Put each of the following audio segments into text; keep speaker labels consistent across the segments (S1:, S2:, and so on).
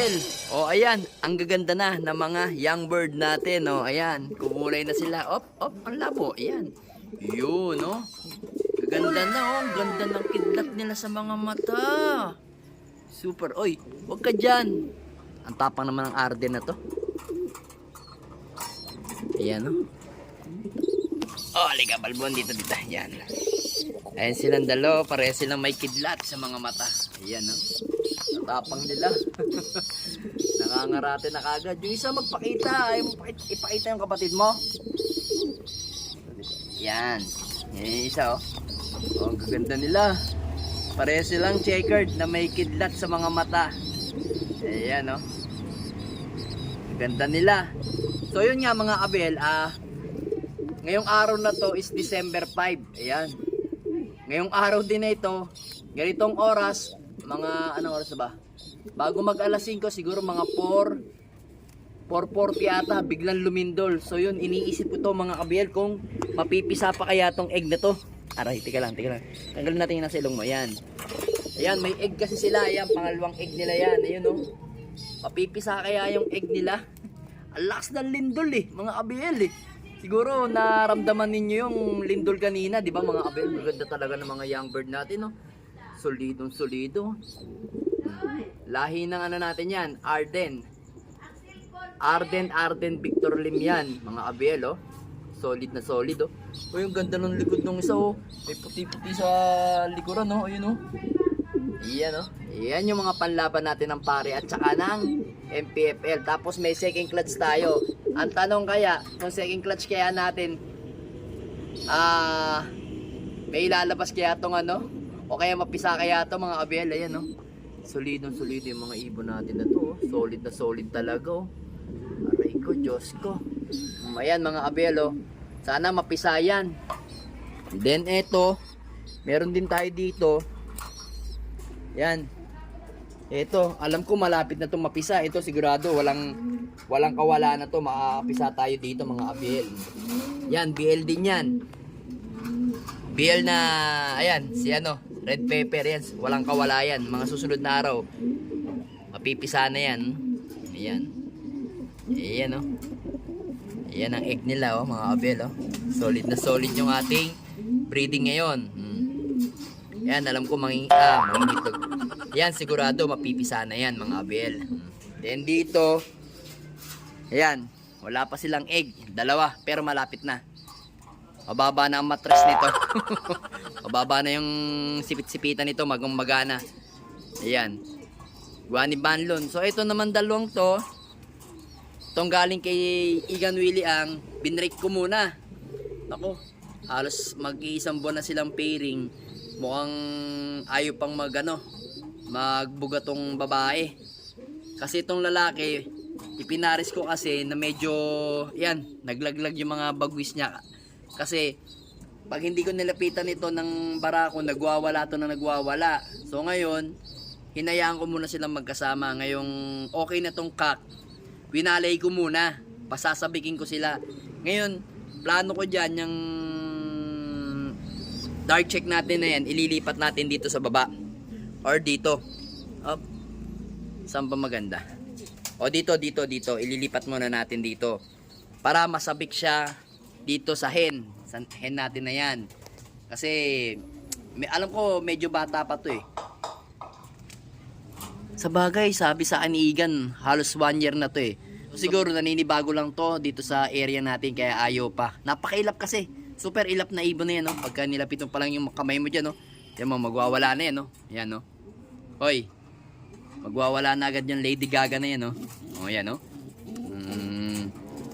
S1: Abel. O, ayan. Ang gaganda na ng mga young bird natin. O, ayan. Kumulay na sila. Op, op, ang labo. Ayan. Yun, no? Gaganda na, oh. Ang ganda ng kidlat nila sa mga mata. Super. Oy, wag ka dyan. Ang tapang naman ng Arden na to. Ayan, no? Oh, halika, balbon dito, dito. Ayan. Ayan silang dalo. Pareha silang may kidlat sa mga mata. Ayan, no? Ang tapang nila. Nangangarate na kagad. Yung isa magpakita. Pakita, ipakita yung kapatid mo. Yan. Yan yung isa, oh. Oh, ang gaganda nila. Pareha silang checkered na may kidlat sa mga mata. Ayan, oh. Ganda nila. So, yun nga mga abel, ah, ngayong araw na to is December 5. Ayan. Ngayong araw din na ito, ganitong oras, mga anong oras ba? Bago mag alas 5, siguro mga 4, 4.40 ata, biglang lumindol. So yun, iniisip ko to mga kabiel kung mapipisa pa kaya tong egg na to. Aray, tika lang, tika lang. Tanggalin natin yung nasa ilong mo. Yan. Ayan, may egg kasi sila. Ayan, pangalawang egg nila yan. Ayun oh. Mapipisa kaya yung egg nila. Ang lakas ng lindol eh, mga kabiel eh. Siguro naramdaman ninyo yung lindol kanina, di ba mga kabel? Maganda talaga ng mga young bird natin, no? Solidong solido. Lahi ng ano natin yan, Arden. Arden, Arden, Victor Lim yan, mga abel, oh. Solid na solid, oh. Oh, yung ganda ng likod ng isa, oh. May puti-puti sa likuran, oh. Ayun, oh. Iyan, oh. Iyan yung mga panlaban natin ng pare at saka ng MPFL. Tapos may second clutch tayo. Ang tanong kaya, kung second clutch kaya natin, ah, may ilalabas kaya tong ano? O kaya mapisa kaya to mga abel, ayan no? Solidong solido yung mga ibon natin na to. oh. Solid na solid talaga oh. Aray ko, Diyos ko. Um, Ayan mga abel oh. Sana mapisa yan. Then eto, meron din tayo dito. Yan. Ito, alam ko malapit na 'tong mapisa. Ito sigurado walang walang kawala na 'to. Makakapisa tayo dito mga abel. Yan, BL din 'yan. BL na ayan, si ano, red pepper yan. Walang kawala yan. Mga susunod na araw mapipisa na yan. Ayan. Ayan oh. Ayan ang egg nila oh, mga abel oh. Solid na solid yung ating breeding ngayon. Hmm. Yan, alam ko manging ah, mangingitlog. Yan, sigurado mapipisa na yan mga abel. Hmm. Then dito, ayan, wala pa silang egg. Dalawa, pero malapit na. Mababa na ang matres nito. Mababa na yung sipit-sipitan nito, magang magana. Ayan. Guani Banlon. So ito naman dalawang to. Itong galing kay Igan Willie ang binrake ko muna. Ako, halos mag-iisang buwan na silang pairing. Mukhang ayaw pang mag ano, magbuga tong babae. Kasi itong lalaki, ipinaris ko kasi na medyo, yan, naglaglag yung mga bagwis niya. Kasi, pag hindi ko nilapitan ito ng barako, nagwawala to na nagwawala. So ngayon, hinayaan ko muna silang magkasama. Ngayong okay na tong kak, winalay ko muna. Pasasabikin ko sila. Ngayon, plano ko dyan yung dark check natin na yan, ililipat natin dito sa baba. Or dito. Up. Saan ba maganda? O dito, dito, dito. Ililipat muna natin dito. Para masabik siya dito sa hen. Sa hen natin na yan. Kasi, may, alam ko, medyo bata pa to eh. Sa bagay, sabi sa anigan, halos one year na to eh. So, siguro naninibago lang to dito sa area natin kaya ayaw pa. Napakailap kasi. Super ilap na ibon na yan, no? Pagka nilapit mo pa lang yung kamay mo dyan, no? Yan mo, magwawala na yan, no? Yan, no? Hoy, magwawala na agad yung Lady Gaga na yan, no? O, yan, no?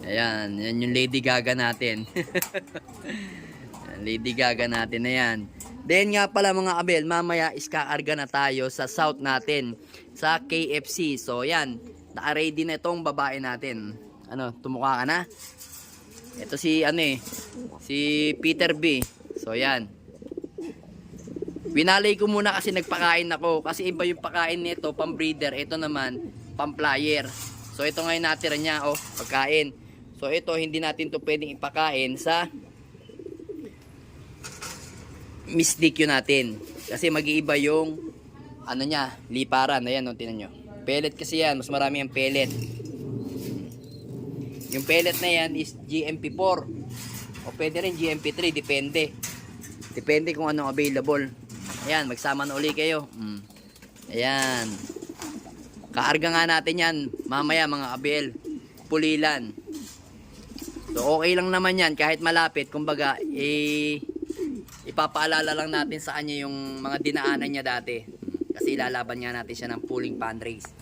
S1: Ayan, yan yung Lady Gaga natin. Lady Gaga natin na yan. Then nga pala mga abel, mamaya is kaarga na tayo sa south natin, sa KFC. So yan, naka-ready na itong babae natin. Ano, tumuka ka na? Ito si ano eh, si Peter B. So yan. Winalay ko muna kasi nagpakain ako. Kasi iba yung pakain nito, pang breeder. Ito naman, pang flyer. So ito ngayon natira niya, oh, pagkain. So ito, hindi natin to pwedeng ipakain sa DQ natin. Kasi mag-iiba yung ano niya, liparan. Ayan, oh, tinan nyo. Pellet kasi yan, mas marami ang pellet. Yung pellet na yan is GMP4. O pwede rin GMP3, depende. Depende kung anong available. Ayan, magsama na uli kayo. Mm. Ayan. Kaarga nga natin yan mamaya mga abel. Pulilan. So okay lang naman yan kahit malapit. Kumbaga, eh, ipapaalala lang natin sa kanya yung mga dinaanan niya dati. Kasi ilalaban nga natin siya ng pulling pan race.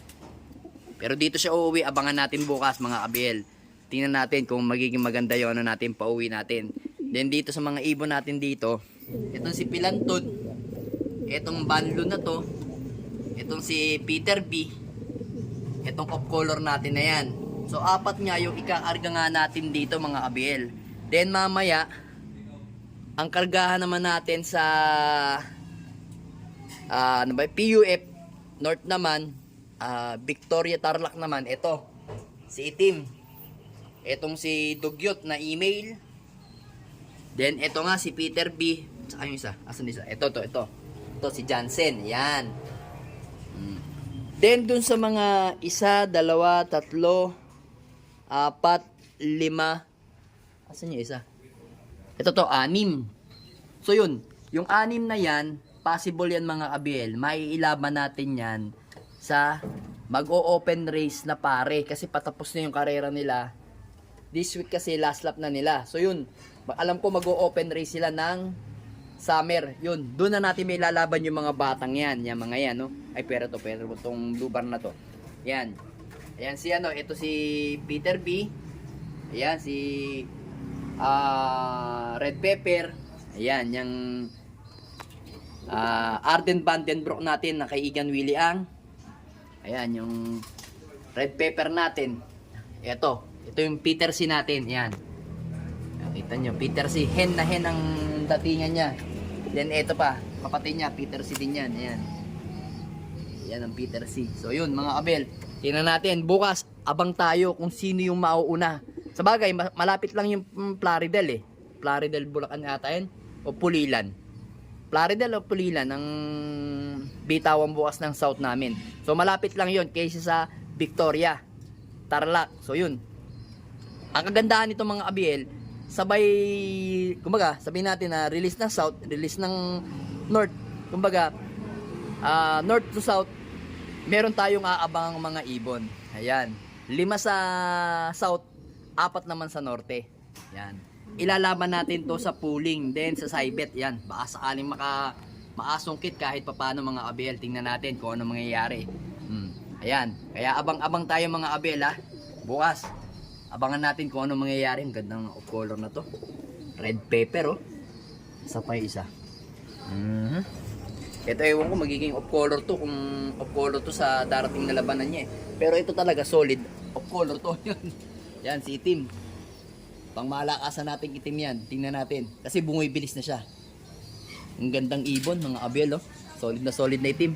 S1: Pero dito siya uuwi, abangan natin bukas mga abel. Tingnan natin kung magiging maganda yung ano natin pauwi natin. Then dito sa mga ibon natin dito, itong si Pilantod, itong Banlo na to, itong si Peter B, itong off color natin na yan. So apat nga yung ikaarga nga natin dito mga abel. Then mamaya, ang kargahan naman natin sa ah, ano ba, PUF North naman, ah, Victoria Tarlac naman, ito, si Itim. Itong si Dugyot na email. Then ito nga si Peter B. Saka yung isa, asan isa? Ito, to, ito. Ito si Jansen, yan. Mm. Then dun sa mga isa, dalawa, tatlo, apat, lima, asan yung isa? Ito to, anim. So yun, yung anim na yan, possible yan mga abiel, maiilaban natin yan sa mag-o-open race na pare kasi patapos na yung karera nila. This week kasi last lap na nila. So yun, alam ko mag-o-open race sila ng summer. Yun, doon na natin may lalaban yung mga batang yan, yung mga yan, no? Ay, pero to, pero itong blue bar na to. Yan. Ayan si ano, ito si Peter B. Ayan si ah Red Pepper. Ayan, yung ah Arden Vandenbroek natin na kay Igan Willie Ang. Ayan, yung Red Pepper natin. Ito, ito yung Peter C natin. Ayan. Nakita nyo, Peter C. Hen na hen ang datingan niya. Then ito pa, kapatid niya, Peter C din yan. Ayan. Yan ang Peter C. So yun, mga Abel. Tingnan natin, bukas, abang tayo kung sino yung mauuna. Sa bagay, ma- malapit lang yung mm, Plaridel eh. Plaridel, Bulacan ata yun. O Pulilan. Plaridel o Pulilan ang bitawan bukas ng south namin. So malapit lang yun kaysa sa Victoria. Tarlac. So yun, ang kagandahan nito mga Abiel, sabay, kumbaga, sabihin natin na release ng south, release ng north. Kumbaga, ah, north to south, meron tayong aabang mga ibon. Ayan. Lima sa south, apat naman sa norte. Yan. Ilalaban natin to sa pooling, then sa saibet. Yan. Baka sakaling maka maasungkit kahit papano mga abel. Tingnan natin kung ano mangyayari. Hmm. Ayan. Kaya abang-abang tayo mga abel ha. Bukas. Abangan natin kung ano mangyayari. Ang gandang of color na to. Red pepper oh. Isa pa isa. Mhm. Ito ewan ko magiging off color to kung off color to sa darating na labanan niya eh. Pero ito talaga solid off color to yan. Yan si itim. Pang malakasan natin itim yan. Tingnan natin. Kasi bumibilis na siya. Ang gandang ibon mga abel oh. Solid na solid na itim.